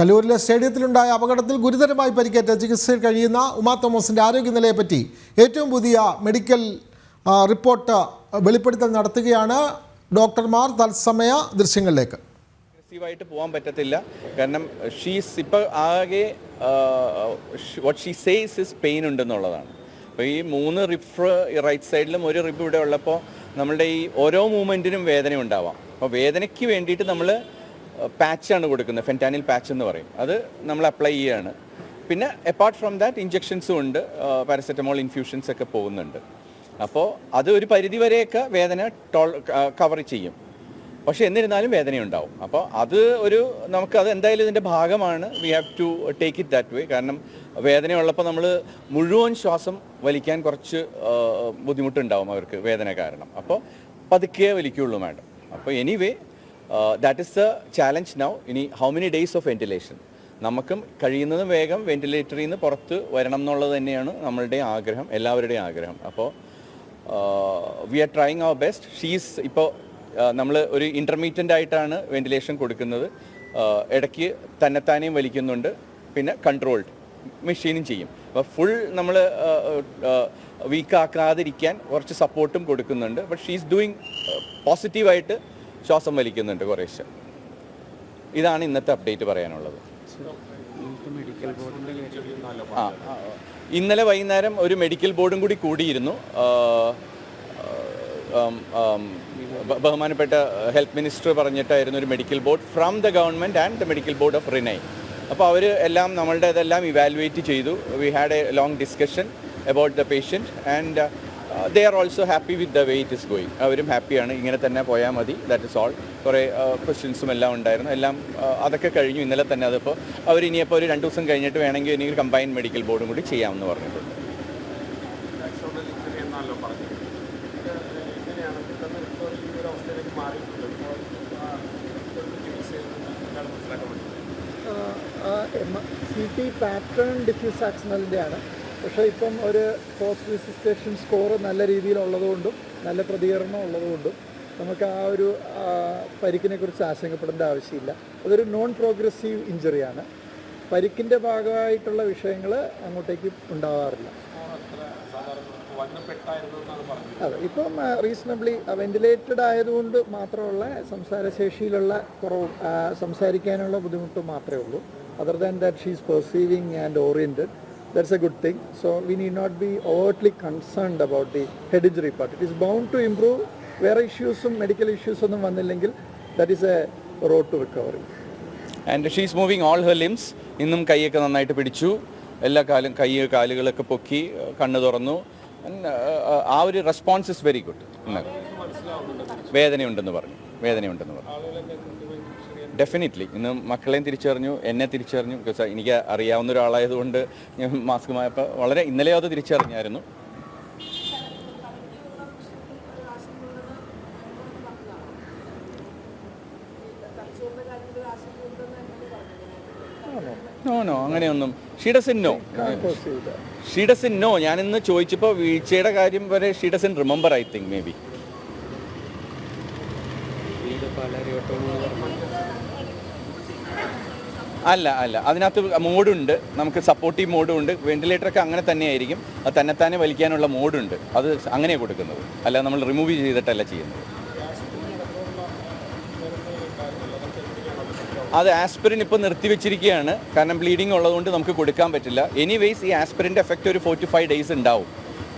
കല്ലൂരിലെ സ്റ്റേഡിയത്തിലുണ്ടായ അപകടത്തിൽ ഗുരുതരമായി പരിക്കേറ്റ ചികിത്സയിൽ കഴിയുന്ന ഉമാ തോമസിന്റെ ആരോഗ്യനിലയെപ്പറ്റി ഏറ്റവും പുതിയ മെഡിക്കൽ റിപ്പോർട്ട് വെളിപ്പെടുത്തൽ നടത്തുകയാണ് ഡോക്ടർമാർ. തത്സമയ ദൃശ്യങ്ങളിലേക്ക്. അഗ്രസീവായിട്ട് പോകാൻ പറ്റത്തില്ല. കാരണം ഷീസ് ഇപ്പോൾ ആകെ what she says is pain ഉണ്ടെന്നുള്ളതാണ്. അപ്പോൾ ഈ മൂന്ന് റിഫ് റൈറ്റ് സൈഡിലും ഒരു റിബ് ഇവിടെ ഉള്ളപ്പോൾ നമ്മളുടെ ഈ ഓരോ മൂവ്മെന്റിനും വേദന ഉണ്ടാവാം. അപ്പോൾ വേദനയ്ക്ക് വേണ്ടിയിട്ട് നമ്മൾ പാച്ചാണ് കൊടുക്കുന്നത് ഫെന്റാനിൽ പാച്ച് എന്ന് പറയും. അത് നമ്മൾ അപ്ലൈ ചെയ്യുകയാണ് പിന്നെ അപ്പാർട്ട് ഫ്രം ദാറ്റ് ഇഞ്ചെക്ഷൻസും ഉണ്ട്. പാരസെറ്റമോൾ ഇൻഫ്യൂഷൻസ് ഒക്കെ പോകുന്നുണ്ട്. അപ്പോൾ അത് ഒരു പരിധി വരെയൊക്കെ വേദന ടോൾ കവർ ചെയ്യും. പക്ഷേ എന്നിരുന്നാലും വേദനയുണ്ടാവും. അപ്പോൾ അത് ഒരു നമുക്ക് അത് എന്തായാലും ഇതിന്റെ ഭാഗമാണ്. We have to take it that way കാരണം വേദനയുള്ളപ്പോൾ നമ്മൾ മുഴുവൻ ശ്വാസം വലിക്കാൻ കുറച്ച് ബുദ്ധിമുട്ടുണ്ടാവും അവർക്ക് വേദന കാരണം. അപ്പോൾ പതുക്കേ വലിക്കുള്ളൂ മാഡം. അപ്പോൾ anyway that is the challenge now ഇനി how many days of ventilation നമുക്കും കഴിയുന്നതും വേഗം വെന്റിലേറ്ററിൽ നിന്ന് പുറത്ത് വരണം എന്നുള്ളത് തന്നെയാണ് നമ്മളുടെ ആഗ്രഹം എല്ലാവരുടെയും ആഗ്രഹം. അപ്പോൾ we are trying our best she's ഇപ്പോൾ നമ്മൾ ഒരു ഇന്റർമീഡിയന്റ് ആയിട്ടാണ് വെന്റിലേഷൻ കൊടുക്കുന്നത്. ആ, ഇടയ്ക്ക് തന്നെത്താനെയും വലിക്കുന്നുണ്ട്. പിന്നെ കൺട്രോൾഡ് മെഷീനും ചെയ്യും. അപ്പോൾ ഫുൾ നമ്മൾ വീക്കാക്കാതിരിക്കാൻ കുറച്ച് സപ്പോർട്ടും കൊടുക്കുന്നുണ്ട്. ബട്ട് ഷീസ് ഡൂയിങ് പോസിറ്റീവായിട്ട് ശ്വാസം വലിക്കുന്നുണ്ട് കുറേശ്ശെ. ഇതാണ് ഇന്നത്തെ അപ്ഡേറ്റ് പറയാനുള്ളത്. ആ ഇന്നലെ വൈകുന്നേരം ഒരു മെഡിക്കൽ ബോർഡും കൂടി കൂടിയിരുന്നു. ബഹുമാനപ്പെട്ട ഹെൽത്ത് മിനിസ്റ്റർ പറഞ്ഞിട്ടായിരുന്നു ഒരു medical board from the government and the medical board of Renai അപ്പോൾ അവർ എല്ലാം നമ്മളുടെ ഇതെല്ലാം ഇവാലുവേറ്റ് ചെയ്തു. We had a long discussion about the patient and they are also happy with the way it is going അവരും ഹാപ്പിയാണ് ഇങ്ങനെ തന്നെ പോയാൽ മതി. ദാറ്റ് ഇസ് ഓൾ കുറേ ക്വസ്റ്റ്യൻസും എല്ലാം ഉണ്ടായിരുന്നു. എല്ലാം ആ, അതൊക്കെ കഴിഞ്ഞു. ഇന്നലെ തന്നെ അതിപ്പോൾ അവർ ഇനിയിപ്പോൾ ഒരു രണ്ട് ദിവസം കഴിഞ്ഞിട്ട് വേണമെങ്കിൽ ഇനി കമ്പൈൻഡ് മെഡിക്കൽ ബോർഡും കൂടി ചെയ്യാമെന്ന് പറഞ്ഞിട്ടുണ്ട്. സി ടി പാറ്റേൺ ഡിഫ്യൂസ് ആക്സിനലിന്റെ ആണ്. പക്ഷേ ഇപ്പം ഒരു പോസ്റ്റ് രജിസ്ട്രേഷൻ സ്കോർ നല്ല രീതിയിലുള്ളതുകൊണ്ടും നല്ല പ്രതികരണം ഉള്ളതുകൊണ്ടും നമുക്ക് ആ ഒരു പരിക്കിനെ കുറിച്ച് ആശങ്കപ്പെടേണ്ട ആവശ്യമില്ല. അതൊരു നോൺ പ്രോഗ്രസീവ് ഇഞ്ചറിയാണ് പരിക്കിന്റെ ഭാഗമായിട്ടുള്ള വിഷയങ്ങൾ അങ്ങോട്ടേക്ക് ഉണ്ടാവാറില്ല. അതെ ഇപ്പം റീസണബ്ലി വെന്റിലേറ്റഡ് ആയതുകൊണ്ട് മാത്രമുള്ള സംസാരശേഷിയിലുള്ള കുറവ് സംസാരിക്കാനുള്ള ബുദ്ധിമുട്ട് മാത്രമേ ഉള്ളൂ. Other than that she's perceiving and oriented that's a good thing. So we need not be overtly concerned about the head injury part. It is bound to improve. വേറെ ഇഷ്യൂസും മെഡിക്കൽ ഇഷ്യൂസ് ഒന്നും വന്നില്ലെങ്കിൽ that is a road to recovery and she's moving all her limbs ഇന്നും കൈയൊക്കെ നന്നായിട്ട് പിടിച്ചു. എല്ലാ കാലും കൈ കാലുകളൊക്കെ പൊക്കി കണ്ണ് തുറന്നു. ആ ഒരു റെസ്പോൺസ് ഇസ് വെരി ഗുഡ് വേദനയുണ്ടെന്ന് പറഞ്ഞു. വേദനയുണ്ടെന്ന് പറഞ്ഞു. ഡെഫിനറ്റ്ലി ഇന്ന് മക്കളെയും തിരിച്ചറിഞ്ഞു എന്നെ തിരിച്ചറിഞ്ഞു. ബിക്കോസ് എനിക്ക് അറിയാവുന്ന ഒരാളായതുകൊണ്ട് ഞാൻ മാസ്ക് മായപ്പോൾ വളരെ ഇന്നലെ അത് തിരിച്ചറിഞ്ഞായിരുന്നു. നോ നോ അങ്ങനെയൊന്നും. She doesn't know she doesn't know ഞാൻ ഇന്ന് ചോദിച്ചപ്പോൾ വീഴ്ചയുടെ കാര്യം വരെ she doesn't remember I think maybe അല്ല അല്ല. അതിനകത്ത് മോഡുണ്ട്. നമുക്ക് സപ്പോർട്ടീവ് മോഡും ഉണ്ട് വെന്റിലേറ്ററൊക്കെ അങ്ങനെ തന്നെയായിരിക്കും. അത് തന്നെത്താനെ വലിക്കാനുള്ള മോഡുണ്ട്. അത് അങ്ങനെ കൊടുക്കുന്നത്. അല്ല നമ്മൾ റിമൂവ് ചെയ്തിട്ടല്ല ചെയ്യുന്നത്. അത് ആസ്പിരിൻ ഇപ്പോൾ നിർത്തിവെച്ചിരിക്കുകയാണ് കാരണം ബ്ലീഡിങ് ഉള്ളതുകൊണ്ട് നമുക്ക് കൊടുക്കാൻ പറ്റില്ല. എനിവേസ് ഈ ആസ്പിരിന്റെ എഫക്റ്റ് ഒരു ഫോർട്ടി ഫൈവ് ഡേയ്സ് ഉണ്ടാവും.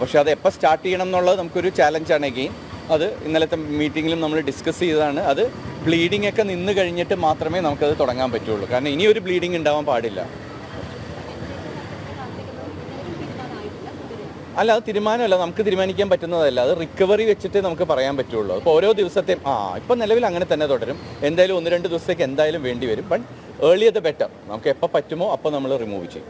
പക്ഷേ അത് എപ്പോൾ സ്റ്റാർട്ട് ചെയ്യണം എന്നുള്ളത് നമുക്കൊരു ചാലഞ്ചാണ് എഗെയിൻ അത് ഇന്നലത്തെ മീറ്റിങ്ങിലും നമ്മൾ ഡിസ്കസ് ചെയ്തതാണ്. അത് ബ്ലീഡിംഗ് ഒക്കെ നിന്ന് കഴിഞ്ഞിട്ട് മാത്രമേ നമുക്കത് തുടങ്ങാൻ പറ്റുള്ളൂ. കാരണം ഇനി ഒരു ബ്ലീഡിംഗ് ഉണ്ടാവാൻ പാടില്ല. അല്ല അത് തീരുമാനമല്ല. നമുക്ക് തീരുമാനിക്കാൻ പറ്റുന്നതല്ല. അത് റിക്കവറി വെച്ചിട്ടേ നമുക്ക് പറയാൻ പറ്റുള്ളൂ. അപ്പോൾ ഓരോ ദിവസത്തെയും ആ ഇപ്പം നിലവിൽ അങ്ങനെ തന്നെ തുടരും. എന്തായാലും ഒന്ന് രണ്ട് ദിവസത്തേക്ക് എന്തായാലും വേണ്ടി വരും. ബട്ട് ഏർലി അത് ബെറ്റർ നമുക്ക് എപ്പോൾ പറ്റുമോ അപ്പോൾ നമ്മൾ റിമൂവ് ചെയ്യും.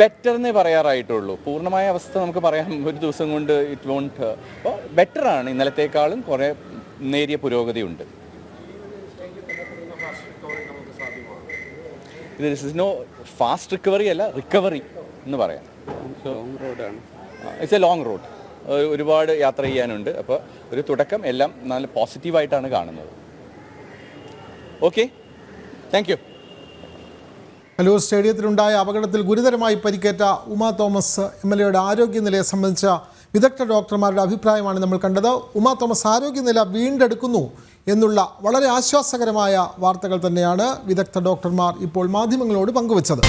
ബെറ്റർ എന്നേ പറയാറായിട്ടുള്ളൂ. പൂർണമായ അവസ്ഥ നമുക്ക് പറയാൻ ഒരു ദിവസം കൊണ്ട് ഇറ്റ് വോണ്ട് അപ്പോൾ ബെറ്ററാണ് ഇന്നലത്തേക്കാളും കുറേ നേരിയ പുരോഗതിയുണ്ട്. ഇത് ഇസ് നോ ഫാസ്റ്റ് റിക്കവറി അല്ല റിക്കവറി എന്ന് പറയാം. ഇറ്റ്സ് എ ലോങ് റോഡ് ഒരുപാട് യാത്ര ചെയ്യാനുണ്ട്. അപ്പോൾ ഒരു തുടക്കം എല്ലാം നല്ല പോസിറ്റീവായിട്ടാണ് കാണുന്നത്. ഓക്കെ താങ്ക് യു കലൂർ സ്റ്റേഡിയത്തിലുണ്ടായ അപകടത്തിൽ ഗുരുതരമായി പരിക്കേറ്റ ഉമ തോമസ് എം എൽ എയുടെ ആരോഗ്യനിലയെ സംബന്ധിച്ച വിദഗ്ധ ഡോക്ടർമാരുടെ അഭിപ്രായമാണ് നമ്മൾ കണ്ടത്. ഉമ തോമസ് ആരോഗ്യനില വീണ്ടെടുക്കുന്നു എന്നുള്ള വളരെ ആശ്വാസകരമായ വാർത്തകൾ തന്നെയാണ് വിദഗ്ധ ഡോക്ടർമാർ ഇപ്പോൾ മാധ്യമങ്ങളോട് പങ്കുവച്ചത്.